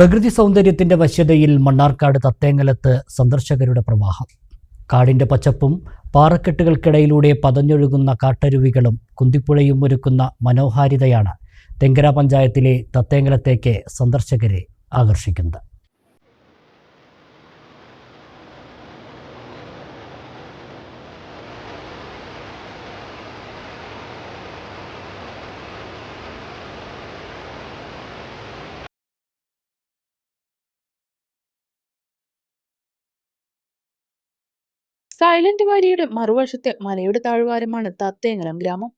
പ്രകൃതി സൗന്ദര്യത്തിന്റെ വശ്യതയിൽ മണ്ണാർക്കാട് തത്തേങ്ങലത്ത് സന്ദർശകരുടെ പ്രവാഹം. കാടിന്റെ പച്ചപ്പും പാറക്കെട്ടുകൾക്കിടയിലൂടെ പതഞ്ഞൊഴുകുന്ന കാട്ടരുവികളും കുന്തിപ്പുഴയും ഒരുക്കുന്ന മനോഹാരിതയാണ് തെങ്കര പഞ്ചായത്തിലെ തത്തേങ്ങലത്തേക്ക് സന്ദർശകരെ ആകർഷിക്കുന്നത്. സൈലന്റ് വാലിയുടെ മറുവശത്തെ മലയുടെ താഴ്വാരമാണ് തത്തേങ്ങലം ഗ്രാമം.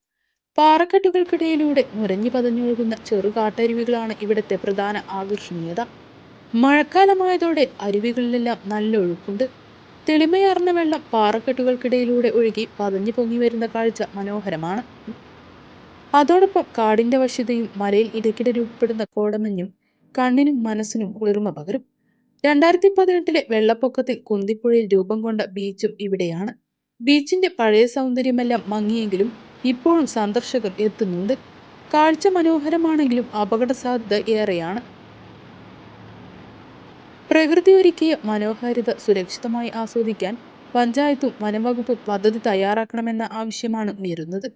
പാറക്കെട്ടുകൾക്കിടയിലൂടെ നുരഞ്ഞു പതഞ്ഞൊഴുകുന്ന ചെറുകാട്ടരുവികളാണ് ഇവിടുത്തെ പ്രധാന ആകർഷണീയത. മഴക്കാലമായതോടെ അരുവികളിലെല്ലാം നല്ല ഒഴുക്കുണ്ട്. തെളിമയാർന്ന വെള്ളം പാറക്കെട്ടുകൾക്കിടയിലൂടെ ഒഴുകി പതഞ്ഞു പൊങ്ങി വരുന്ന കാഴ്ച മനോഹരമാണ്. അതോടൊപ്പം കാടിന്റെ വശ്യതയും മലയിൽ ഇടയ്ക്കിടെ രൂപപ്പെടുന്ന കോടമഞ്ഞും കണ്ണിനും മനസ്സിനും കുളിർമ പകരും. രണ്ടായിരത്തി പതിനെട്ടിലെ വെള്ളപ്പൊക്കത്തിൽ കുന്തിപ്പുഴയിൽ രൂപം കൊണ്ട ബീച്ചും ഇവിടെയാണ്. ബീച്ചിന്റെ പഴയ സൗന്ദര്യമെല്ലാം മങ്ങിയെങ്കിലും ഇപ്പോഴും സന്ദർശകർ എത്തുന്നുണ്ട് കാഴ്ച മനോഹരമാണെങ്കിലും അപകട സാധ്യത ഏറെയാണ്. പ്രകൃതി ഒരുക്കിയ മനോഹാരിത സുരക്ഷിതമായി ആസ്വദിക്കാൻ പഞ്ചായത്തും വനംവകുപ്പും പദ്ധതി തയ്യാറാക്കണമെന്ന ആവശ്യമാണ് ഉയരുന്നത്.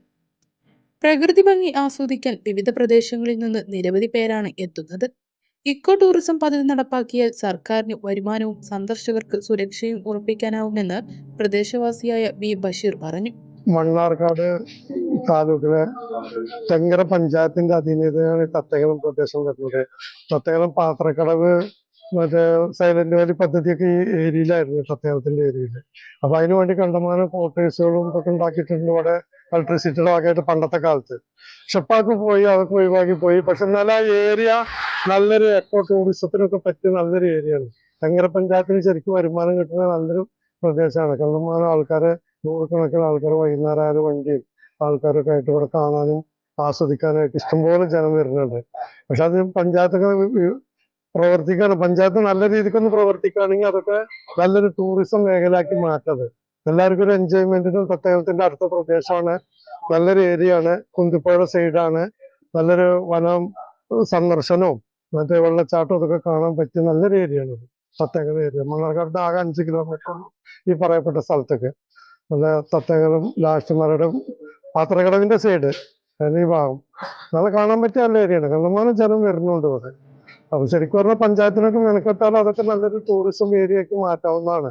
പ്രകൃതി ഭംഗി ആസ്വദിക്കാൻ വിവിധ പ്രദേശങ്ങളിൽ നിന്ന് നിരവധി പേരാണ് എത്തുന്നത്. ഇക്കോ ടൂറിസം പദ്ധതി നടപ്പാക്കിയ സർക്കാരിന് വരുമാനവും സന്ദർശകർക്ക് സുരക്ഷയും ഉറപ്പിക്കാനാവുമെന്ന് പ്രദേശവാസിയായ വി ബഷീർ പറഞ്ഞു. മണ്ണാർക്കാട് താലൂക്കിലെ തെങ്കര പഞ്ചായത്തിന്റെ അധീനതയാണ് തത്തകളം പ്രദേശം വരുന്നത് തത്തകളം പാത്രക്കടവ് മറ്റേ സൈലന്റ് വാലി പദ്ധതിയൊക്കെ ഈ ഏരിയയിലായിരുന്നു തത്തകളത്തിന്റെ ഏരിയയിൽ അപ്പൊ അതിനു വേണ്ടി കണ്ടമാനം ക്വാർട്ടേഴ്സുകളും ഒക്കെ ഉണ്ടാക്കിയിട്ടുണ്ട് ഇവിടെ ഇലക്ട്രിസിറ്റിയുടെ ഭാഗമായിട്ട് പണ്ടത്തെ കാലത്ത്. പക്ഷെ പോയി അതൊക്കെ ഒഴിവാക്കി പോയി. പക്ഷെ എന്നാൽ ആ ഏരിയ നല്ലൊരു എക്കോ ടൂറിസത്തിനൊക്കെ പറ്റിയ നല്ലൊരു ഏരിയയാണ് ചങ്ങര പഞ്ചായത്തിന് ശരിക്കും വരുമാനം കിട്ടുന്ന നല്ലൊരു പ്രദേശമാണ്. കണ്ടമാനം ആൾക്കാരെ നൂറുകണക്കിന് ആൾക്കാർ വൈകുന്നേരം ആയാലും വണ്ടിയും ആൾക്കാരൊക്കെ ആയിട്ട് ഇവിടെ കാണാനും ആസ്വദിക്കാനായിട്ട് ഇഷ്ടംപോലെ ജനം വരുന്നുണ്ട്. പക്ഷെ അത് പഞ്ചായത്തൊക്കെ പ്രവർത്തിക്കാണ്. പഞ്ചായത്ത് നല്ല രീതിക്കൊന്ന് പ്രവർത്തിക്കുകയാണെങ്കിൽ അതൊക്കെ നല്ലൊരു ടൂറിസം മേഖലയാക്കി മാറ്റത്. എല്ലാവർക്കും ഒരു എൻജോയ്മെന്റിനും പ്രത്യേകത്തിന്റെ അടുത്ത പ്രദേശമാണ്. നല്ലൊരു ഏരിയ ആണ്. കുന്തിപ്പുഴ സൈഡാണ് നല്ലൊരു വനം സന്ദർശനവും മറ്റേ വെള്ളച്ചാട്ടം ഇതൊക്കെ കാണാൻ പറ്റിയ നല്ലൊരു ഏരിയ ആണ് സത്യാഗ്രത ഏരിയ മണ്ണാർക്കാട് ആകെ അഞ്ച് കിലോമീറ്റർ ഈ പറയപ്പെട്ട സ്ഥലത്തൊക്കെ. നല്ല തത്തകരം ലാസ്റ്റ് മരടും പാത്രക്കടവിന്റെ സൈഡ് ഈ ഭാഗം. നല്ല കാണാൻ പറ്റിയ നല്ല ഏരിയയാണ് കണ്ടമാനം ജനം വരുന്നുണ്ട് ഇവിടെ. അപ്പൊ ശരിക്കും പറഞ്ഞാൽ പഞ്ചായത്തിനൊക്കെ മെനക്കെട്ടാൽ അതൊക്കെ നല്ലൊരു ടൂറിസം ഏരിയക്ക് മാറ്റാവുന്നതാണ്.